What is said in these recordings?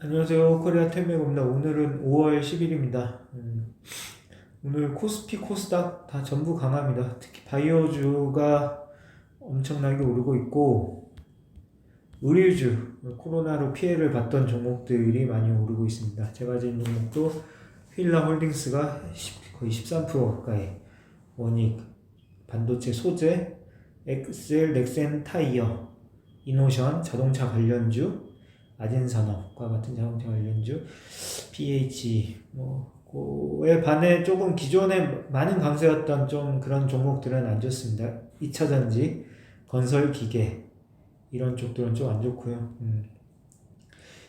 안녕하세요. 코리아 템맥입니다. 오늘은 5월 10일입니다. 오늘 코스피, 코스닥 다 전부 강합니다. 특히 바이오주가 엄청나게 오르고 있고, 의류주, 코로나로 피해를 봤던 종목들이 많이 오르고 있습니다. 제가 가진 종목도 휠라 홀딩스가 10 거의 13% 가까이, 원익, 반도체 소재, 엑셀, 넥센 타이어, 이노션, 자동차 관련주, 아진산업과 같은 자동차 관련주, PH 뭐 그에 반해 조금 기존에 많은 강세였던 좀 그런 종목들은 안 좋습니다. 2차 전지, 건설 기계 이런 쪽들은 좀 안 좋고요. 음.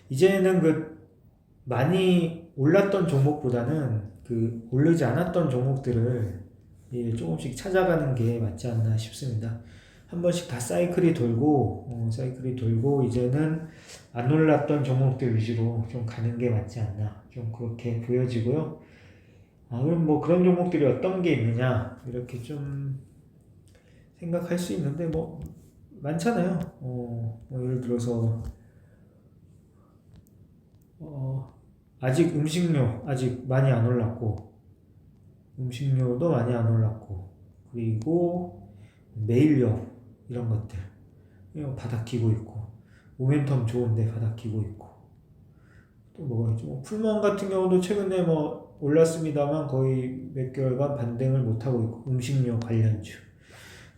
이제는 그 많이 올랐던 종목보다는 그 오르지 않았던 종목들을 예, 조금씩 찾아가는 게 맞지 않나 싶습니다. 한 번씩 다 사이클이 돌고 어, 사이클이 돌고 이제는 안 올랐던 종목들 위주로 좀 가는 게 맞지 않나 좀 그렇게 보여지고요. 아, 그럼 뭐 그런 종목들이 어떤 게 있느냐 이렇게 좀 생각할 수 있는데 뭐 많잖아요. 어, 뭐 예를 들어서 어, 아직 음식료 아직 많이 안 올랐고 음식료도 많이 안 올랐고 그리고 메일료 이런 것들. 이거 바닥 끼고 있고 모멘텀 좋은데 바닥 끼고 있고. 또 뭐가 있죠 뭐 풀먼 같은 경우도 최근에 뭐 올랐습니다만 거의 몇 개월간 반등을 못하고 있고 음식료 관련주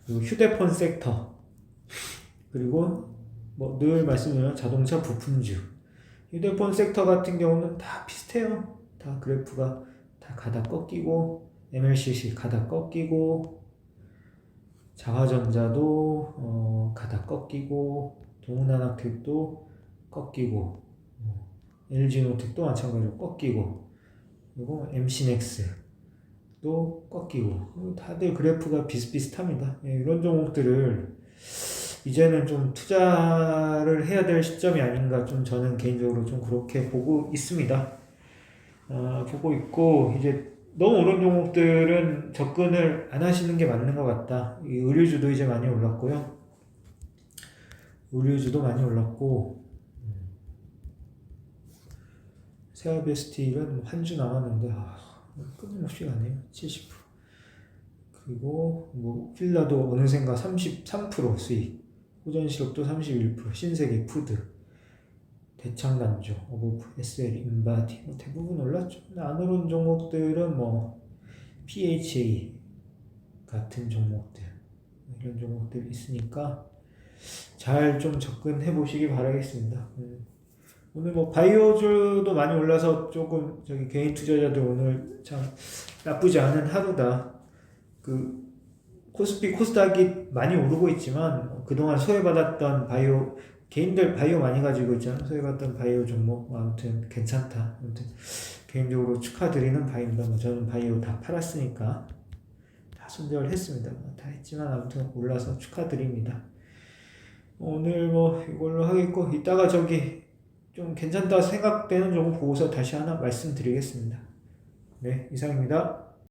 그리고 휴대폰 섹터 그리고 뭐 늘 말씀드리는 자동차 부품주. 휴대폰 섹터 같은 경우는 다 비슷해요. 다 그래프가 다 가다 꺾이고 MLCC 가다 꺾이고 자화전자도 어, 가다 꺾이고 동훈한학택도 꺾이고 어, LG노텍도 마찬가지로 꺾이고 그리고 MC넥스도 꺾이고 다들 그래프가 비슷비슷합니다. 예, 이런 종목들을 이제는 좀 투자를 해야 될 시점이 아닌가 좀 저는 개인적으로 좀 그렇게 보고 있습니다. 어, 보고 있고 이제 너무 오른 종목들은 접근을 안 하시는 게 맞는 것 같다. 이 의류주도 이제 많이 올랐고요. 의류주도 많이 올랐고 세아베 스틸은 한 주 남았는데 아, 끊임없이 가네요. 70% 그리고 뭐 휠라도 어느샌가 33% 수익 호전시력도 31% 신세계 푸드 대창단조, 어버브, SL, 인바디 뭐 대부분 올랐죠. 안 오른 종목들은 뭐 PHA 같은 종목들 이런 종목들 있으니까 잘 좀 접근해 보시기 바라겠습니다. 음. 오늘 뭐 바이오주도 많이 올라서 조금 저기 개인 투자자들 오늘 참 나쁘지 않은 하루다. 그 코스피 코스닥이 많이 오르고 있지만 그동안 소외받았던 바이오 개인들 바이오 많이 가지고 있잖아요. 소외받던 바이오 종목 뭐 아무튼 괜찮다. 아무튼 개인적으로 축하드리는 바이오입니다. 뭐 저는 바이오 다 팔았으니까 다 손절을 했습니다. 뭐다 했지만 아무튼 올라서 축하드립니다. 오늘 뭐 이걸로 하겠고 이따가 저기 좀 괜찮다 생각되는 종목 보고서 다시 하나 말씀드리겠습니다. 네 이상입니다.